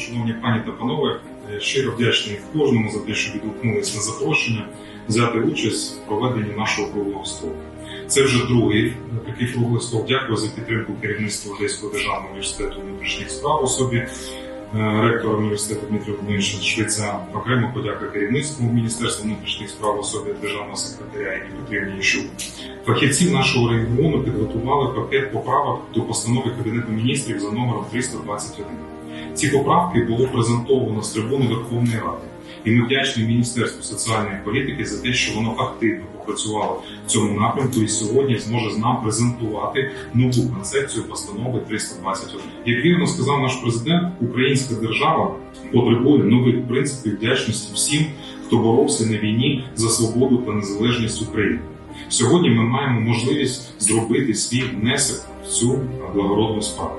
шановні пані та панове, е, щиро вдячний кожному за те, що відгукнулись на запрошення взяти участь в проведенні нашого круглого столу. Це вже другий е, такий круглий стол. Дякую за підтримку керівництва Одеського державного університету внутрішніх справ особі е, ректора університету Дмитро Володимировича Швеця. Окремо подяка керівництву Міністерства внутрішніх справ особі державного секретаря Інні Петрівні Іщук. Фахівці нашого регіону підготували пакет поправок до постанови Кабінету міністрів за номером 321. Ці поправки було презентовано з трибуни Верховної Ради. І ми вдячні Міністерству соціальної політики за те, що воно активно попрацювало в цьому напрямку і сьогодні зможе з нам презентувати нову концепцію постанови 321. Як вірно сказав наш президент, українська держава потребує нових принципів вдячності всім, хто боровся на війні за свободу та незалежність України. Сьогодні ми маємо можливість зробити свій внесок в цю благородну справу.